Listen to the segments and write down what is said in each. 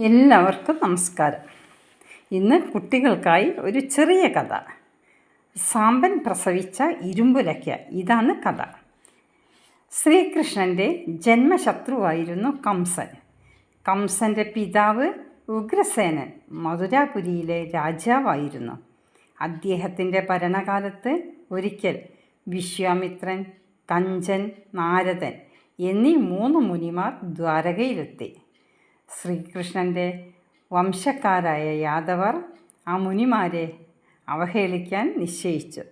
എല്ലാവർക്കും നമസ്കാരം. ഇന്ന് കുട്ടികൾക്കായി ഒരു ചെറിയ കഥ. സാമ്പൻ പ്രസവിച്ച ഇരുമ്പുലയ്ക്ക ഇതാണ് കഥ. ശ്രീകൃഷ്ണന്റെ ജന്മശത്രുവായിരുന്നു കംസൻ. കംസന്റെ പിതാവ് ഉഗ്രസേനൻ മധുരാപുരിയിലെ രാജാവായിരുന്നു. അദ്ദേഹത്തിന്റെ ഭരണകാലത്ത് ഒരിക്കൽ വിശ്വാമിത്രൻ കഞ്ചൻ നാരദൻ എന്നീ മൂന്ന് മുനിമാർ ദ്വാരകയിലെത്തി. ശ്രീകൃഷ്ണന്റെ വംശക്കാരായ യാദവർ ആ മുനിമാരെ അവഹേളിക്കാൻ നിശ്ചയിച്ചു.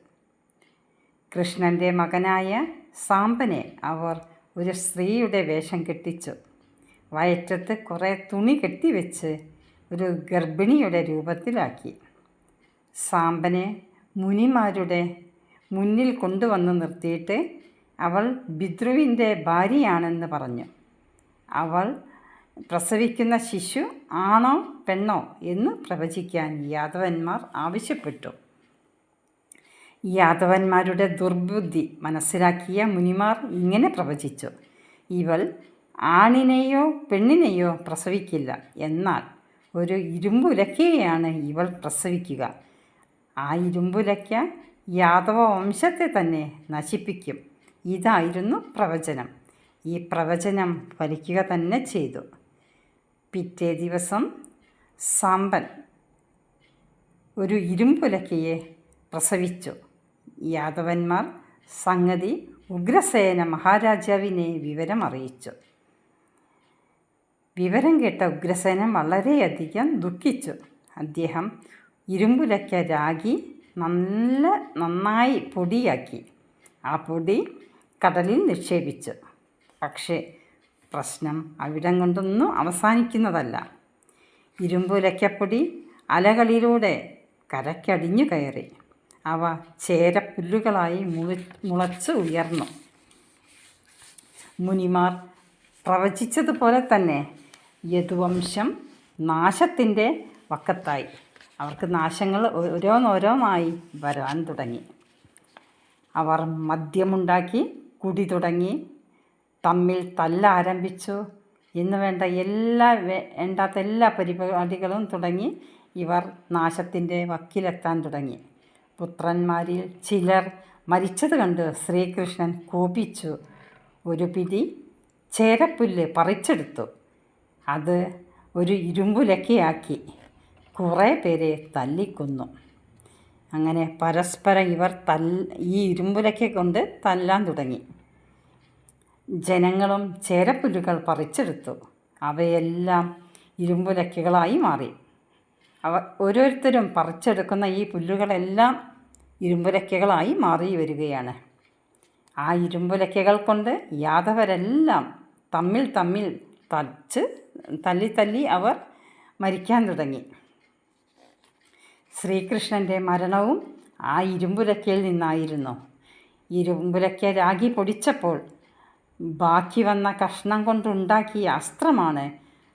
കൃഷ്ണന്റെ മകനായ സാമ്പനെ അവർ ഒരു സ്ത്രീയുടെ വേഷം കെട്ടിച്ചു. വയറ്റത്ത് കുറേ തുണി കെട്ടിവെച്ച് ഒരു ഗർഭിണിയുടെ രൂപത്തിലാക്കി. സാമ്പനെ മുനിമാരുടെ മുന്നിൽ കൊണ്ടുവന്ന് നിർത്തിയിട്ട് അവൾ ബിദ്രുവിന്റെ ഭാര്യയാണെന്ന് പറഞ്ഞു. അവൾ പ്രസവിക്കുന്ന ശിശു ആണോ പെണ്ണോ എന്ന് പ്രവചിക്കാൻ യാദവന്മാർ ആവശ്യപ്പെട്ടു. യാദവന്മാരുടെ ദുർബുദ്ധി മനസ്സിലാക്കിയ മുനിമാർ ഇങ്ങനെ പ്രവചിച്ചു. ഇവൾ ആണിനെയോ പെണ്ണിനെയോ പ്രസവിക്കില്ല. എന്നാൽ ഒരു ഇരുമ്പുലക്കയെയാണ് ഇവൾ പ്രസവിക്കുക. ആ ഇരുമ്പുലക്ക യാദവ വംശത്തെ തന്നെ നശിപ്പിക്കും. ഇതായിരുന്നു പ്രവചനം. ഈ പ്രവചനം ഫലിക്കുക തന്നെ ചെയ്തു. പിറ്റേ ദിവസം സാമ്പൻ ഒരു ഇരുമ്പുലക്കയെ പ്രസവിച്ചു. യാദവന്മാർ സംഗതി ഉഗ്രസേന മഹാരാജാവിനെ വിവരം അറിയിച്ചു വിവരം കേട്ട ഉഗ്രസേന വളരെയധികം ദുഃഖിച്ചു. അദ്ദേഹം ഇരുമ്പുലക്ക രാഗി നല്ല നന്നായി പൊടിയാക്കി. ആ പൊടി കടലിൽ നിക്ഷേപിച്ചു. പക്ഷേ പ്രശ്നം അവിടം കൊണ്ടൊന്നും അവസാനിക്കുന്നതല്ല. ഇരുമ്പുലക്കപ്പൊടി അലകളിലൂടെ കരക്കടിഞ്ഞു കയറി. അവ ചേരപ്പുല്ലുകളായി മുള മുളച്ച് ഉയർന്നു. മുനിമാർ പ്രവചിച്ചതുപോലെ തന്നെ യദുവംശം നാശത്തിന്റെ വക്കത്തായി. അവർക്ക് നാശങ്ങൾ ഓരോന്നോരോന്നായി വരാൻ തുടങ്ങി. അവർ മദ്യമുണ്ടാക്കി കുടി തുടങ്ങി തമ്മിൽ തല്ലാരംഭിച്ചു ഇന്ന് വേണ്ട എല്ലാ വേണ്ടാത്ത എല്ലാ പരിപാടികളും തുടങ്ങി ഇവർ നാശത്തിന്റെ വക്കിലെത്താൻ തുടങ്ങി. പുത്രന്മാരിൽ ചിലർ മരിച്ചത് കണ്ട് ശ്രീകൃഷ്ണൻ കോപിച്ചു. ഒരു പിടി ചേരപ്പുല്ല് പറിച്ചെടുത്തു. അത് ഒരു ഇരുമ്പുലക്കയാക്കി കുറേ പേരെ തല്ലിക്കൊന്നു. അങ്ങനെ പരസ്പരം ഇവർ തൽ ഈ ഇരുമ്പുലക്ക കൊണ്ട് തല്ലാൻ തുടങ്ങി. ജനങ്ങളും ചേരപ്പുല്ലുകൾ പറിച്ചെടുത്തു. അവയെല്ലാം ഇരുമ്പുലക്കുകളായി മാറി. അവ ഓരോരുത്തരും പറിച്ചെടുക്കുന്ന ഈ പുല്ലുകളെല്ലാം ഇരുമ്പുലക്കുകളായി മാറി വരികയാണ്. ആ ഇരുമ്പുലക്കകൾ കൊണ്ട് യാദവരെല്ലാം തമ്മിൽ തമ്മിൽ തച്ച് തല്ലി തല്ലി അവർ മരിക്കാൻ തുടങ്ങി. ശ്രീകൃഷ്ണന്റെ മരണവും ആ ഇരുമ്പുലക്കയിൽ നിന്നായിരുന്നു. ഇരുമ്പുലക്ക രാഗി പൊടിച്ചപ്പോൾ ബാക്കി വന്ന കഷ്ണം കൊണ്ടുണ്ടാക്കിയ അസ്ത്രമാണ്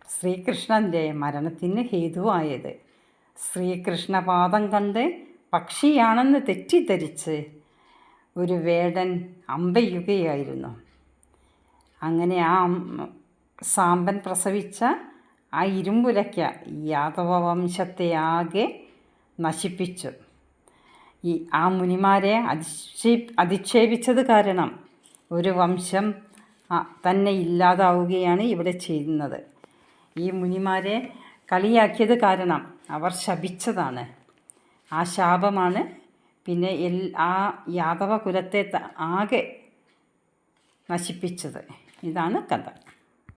ശ്രീകൃഷ്ണന്റെ മരണത്തിന് ഹേതുവായത്. ശ്രീകൃഷ്ണപാദം കണ്ട് പക്ഷിയാണെന്ന് തെറ്റിദ്ധരിച്ച് ഒരു വേടൻ അമ്പയുകയായിരുന്നു അങ്ങനെ ആ സാമ്പൻ പ്രസവിച്ച ആ ഇരുമ്പുലയ്ക്ക യാദവ വംശത്തെ ആകെ നശിപ്പിച്ചു. ഈ ആ മുനിമാരെ അധിക്ഷേ അധിക്ഷേപിച്ചത് കാരണം ഒരു വംശം തന്നെ ഇല്ലാതാവുകയാണ് ഇവിടെ ചെയ്യുന്നത്. ഈ മുനിമാരെ കളിയാക്കിയത് കാരണം അവർ ശപിച്ചതാണ്. ആ ശാപമാണ്. പിന്നെ എൽ ആ യാദവ കുലത്തെ ആകെ നശിപ്പിച്ചത്. ഇതാണ് കഥ.